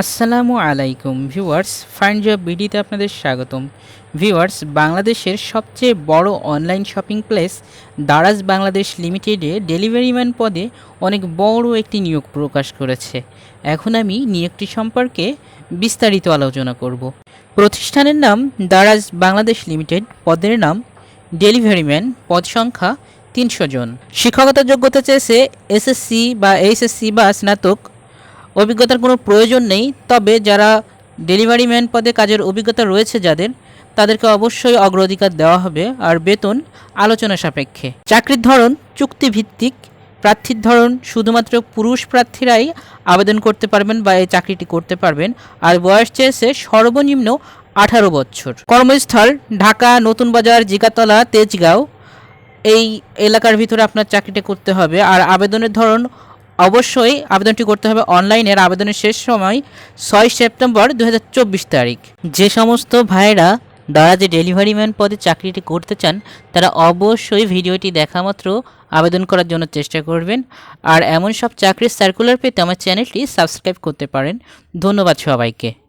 আসসালামু আলাইকুম viewers fine job বিডিতে আপনাদের স্বাগতম। ভিউয়ার্স, বাংলাদেশের সবচেয়ে বড় online shopping place Daraz Bangladesh লিমিটেডে ডেলিভারি ম্যান পদে অনেক বড় একটি নিয়োগ প্রকাশ করেছে। এখন আমি নিয়োগটি সম্পর্কে বিস্তারিত আলোচনা করব। প্রতিষ্ঠানের নাম দারাজ বাংলাদেশ লিমিটেড, পদের নাম ডেলিভারি ম্যান, পদ সংখ্যা তিনশো জন। শিক্ষকতা যোগ্যতা চেয়েছে এসএসসি বা এইচএসসি বা স্নাতক অভিজ্ঞতার কোনো প্রয়োজন নেই। তবে যারা ডেলিভারি ম্যান পদে কাজের অভিজ্ঞতা রয়েছে যাদের, তাদেরকে অবশ্যই অগ্রাধিকার দেওয়া হবে আর বেতন আলোচনা সাপেক্ষে। চাকরির ধরন, চুক্তিভিত্তিক, প্রার্থীর ধরন, শুধুমাত্র পুরুষ প্রার্থীরাই আবেদন করতে পারবেন বা এই চাকরিটি করতে পারবেন। আর বয়স চেয়েছে সর্বনিম্ন আঠারো বছর। কর্মস্থল, ঢাকা, নতুন বাজার, জিকাতলা, তেজগাঁও, এই এলাকার ভিতরে আপনার চাকরিটা করতে হবে। আর আবেদনের ধরন অবশ্যই আবেদনটি করতে হবে অনলাইনের আবেদনের শেষ সময় ছয় সেপ্টেম্বর দু হাজার চব্বিশ তারিখ। যে সমস্ত ভাইয়েরা দারাজে ডেলিভারি ম্যান পদে চাকরিটি করতে চান, তারা অবশ্যই ভিডিওটি দেখা মাত্র আবেদন করার জন্য চেষ্টা করবেন। আর এমন সব চাকরির সার্কুলার পেতে আমার চ্যানেলটি সাবস্ক্রাইব করতে পারেন। ধন্যবাদ সবাইকে।